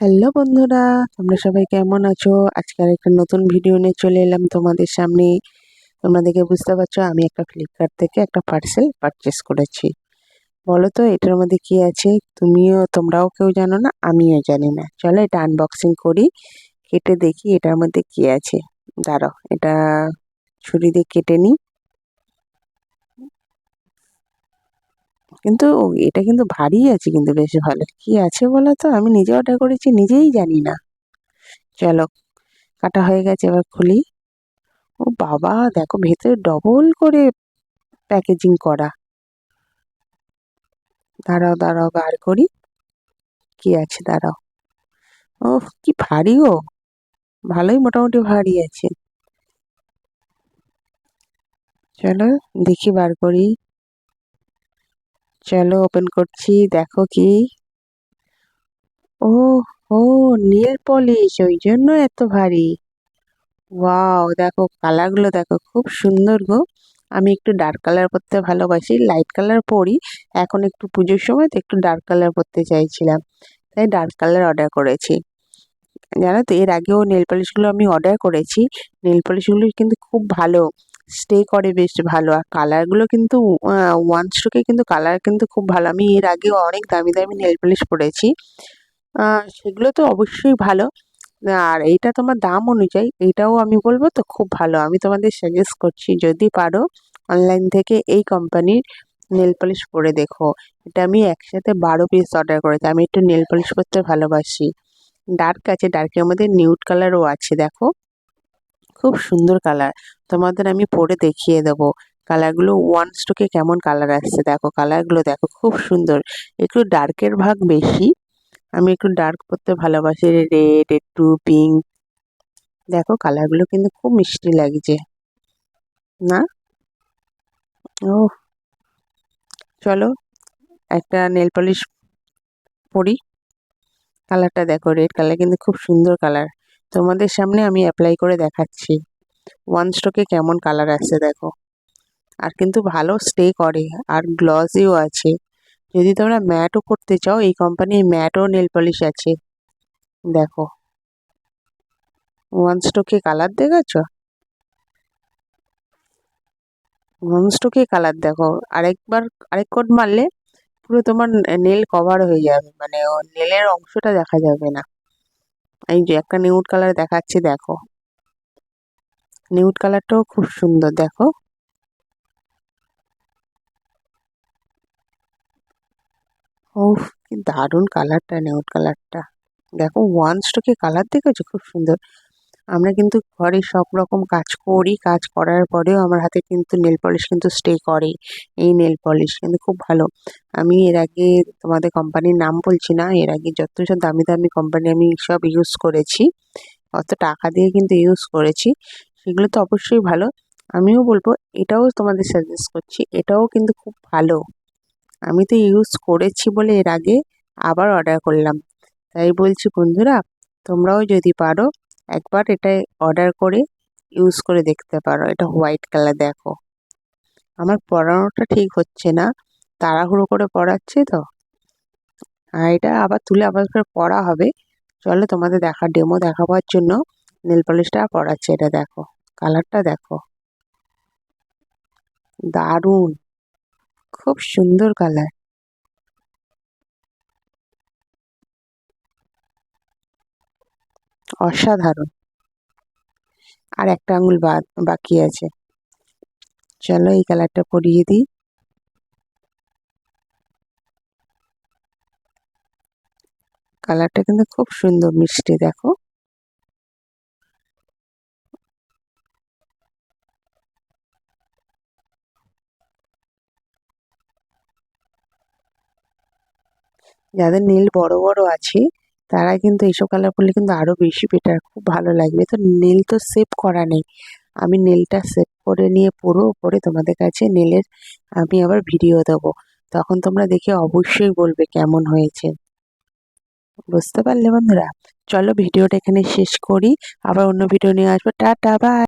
Hello বন্ধুরা, তোমরা সবাই কেমন আছো? আজকের একটা নতুন ভিডিও নিয়ে চলে এলাম তোমাদের সামনে। তোমরা দেখে বুঝতে পারছ, আমি একটা ফ্লিপকার্ট থেকে একটা পার্সেল পারচেস করেছি। বলো তো, এটার মধ্যে কি আছে? তুমিও, তোমরাও কেউ জানো না, আমিও জানি না। চলো এটা আনবক্সিং করি, কেটে দেখি এটার মধ্যে কি আছে। দাঁড়াও, এটা ছুরি দিয়ে কেটে নিই। কিন্তু এটা কিন্তু ভারী আছে কিন্তু বেশ ভালো। কি আছে বলো তো আমি নিজে অর্ডার করেছি, নিজেই জানি না। চলো, কাটা হয়ে গেছে, এবার খুলি। ও বাবা, দেখো ভেতরে ডবল করে প্যাকেজিং করা। দাঁড়াও দাঁড়াও, বার করি। কি আছে? দাঁড়াও। ও কি ভারী ও ভালোই মোটামুটি ভারী আছে। চলো, দেখি বার করি। চলো ওপেন করছি, দেখো কি। ও ও নীল পলিশ ওই জন্য এত ভারী। ওয়াও দেখো কালারগুলো দেখো খুব সুন্দর গো। আমি একটু ডার্ক কালার পরতে ভালোবাসি লাইট কালার পরি। এখন একটু পুজোর সময় তো একটু ডার্ক কালার পরতে চাইছিলাম, তাই ডার্ক কালার অর্ডার করেছি। জানো তো, এর আগেও নেল পলিশগুলো আমি অর্ডার করেছি। নেল পলিশগুলো কিন্তু খুব ভালো। স্টে করে বেশ ভালো। আর কালারগুলো কিন্তু ওয়ান স্ট্রোকে কিন্তু কালার কিন্তু খুব ভালো। আমি এর আগেও অনেক দামি দামি নেল পলিশ পরেছি। সেগুলো তো অবশ্যই ভালো। আর এইটা তোমার দাম অনুযায়ী এইটাও আমি বলব তো খুব ভালো। আমি তোমাদের সাজেস্ট করছি, যদি পারো অনলাইন থেকে এই কোম্পানির নেল পলিশ পরে দেখো। এটা আমি একসাথে বারো পিস অর্ডার করেছি। আমি একটু নেল পলিশ করতে ভালোবাসি। ডার্ক আছে ডার্কের মধ্যে নিউট কালারও আছে, দেখো। খুব সুন্দর কালার তোমাদের আমি পরে দেখিয়ে দেবো। কালারগুলো ওয়ান স্টোকে কেমন কালার আসছে দেখো কালারগুলো দেখো খুব সুন্দর। একটু ডার্কের ভাগ বেশি। আমি একটু ডার্ক পরতে ভালোবাসি রেড একটু পিঙ্ক দেখো কালারগুলো কিন্তু খুব মিষ্টি লাগছে। না? ও চলো, একটা নেল পলিশ পরি। কালারটা দেখো রেড কালার কিন্তু খুব সুন্দর কালার তোমাদের সামনে আমি অ্যাপ্লাই করে দেখাচ্ছি। ওয়ান স্ট্রোকে কেমন কালার আসছে দেখো। আর কিন্তু ভালো স্টে করে, আর গ্লসিও আছে। যদি তোমরা ম্যাটও করতে চাও, এই কোম্পানির ম্যাটও নেল পলিশ আছে। দেখো। ওয়ান স্ট্রোকে কালার দেখেছ? ওয়ান স্ট্রোকে কালার দেখো। আরেকবার, আরেক কোট মারলে পুরো তোমার নেল কভার হয়ে যাবে। মানে নেলের অংশটা দেখা যাবে না। এই যে একটা নিউড কালার দেখাচ্ছি, দেখো। নিউড কালারটাও খুব সুন্দর, দেখো। ও কি দারুণ কালারটা নিউড কালারটা দেখো ওয়ান স্ট্রোকে কালার দেখেছ, খুব সুন্দর। আমরা কিন্তু ঘরে সব রকম কাজ করি, কাজ করার পরেও আমার হাতে কিন্তু নেল পলিশ কিন্তু স্টে করে, এই নেল পলিশ কিন্তু খুব ভালো। আমি এর আগে তোমাদের কোম্পানির নাম বলছি না, এর আগে যত সব দামি দামি কোম্পানি আমি সব ইউজ করেছি, অত টাকা দিয়ে কিন্তু ইউজ করেছি। সেগুলো তো অবশ্যই ভালো। আমিও বলব, এটাও তোমাদের সাজেস্ট করছি, এটাও কিন্তু খুব ভালো। আমি তো ইউজ করেছি বলে এর আগে আবার অর্ডার করলাম। তাই বলছি বন্ধুরা, তোমরাও যদি পারো, একবার এটাই অর্ডার করে ইউজ করে দেখতে পারো। এটা হোয়াইট কালার দেখো। আমার পড়ানোটা ঠিক হচ্ছে না, তাড়াহুড়ো করে পড়াচ্ছি তো। আর এটা আবার তুলে আবার করে পড়া হবে। চলো তোমাদের দেখা ডেমো দেখাবার জন্য নেল পলিশটা পড়াচ্ছে এটা দেখো। কালারটা দেখো। দারুণ। খুব সুন্দর কালার। অসাধারণ। আর একটা আঙুল বাকি আছে। চলো এই কালারটা পরিয়ে দিই। কালারটা কিন্তু খুব সুন্দর মিষ্টি, দেখো। যাদের নীল বড় বড় আছে, তারা কিন্তু এইসব কালার পরলে কিন্তু আরও বেশি বেটার খুব ভালো লাগবে। তো নীল তো সেভ করা নেই। আমি নীলটা সেভ করে নিয়ে পুরো পরে তোমাদের কাছে নীলের আমি আবার ভিডিও দেবো। তখন তোমরা দেখে অবশ্যই বলবে কেমন হয়েছে। বুঝতে পারলে বন্ধুরা? চলো ভিডিওটা এখানে শেষ করি। আবার অন্য ভিডিও নিয়ে আসব। Tata bye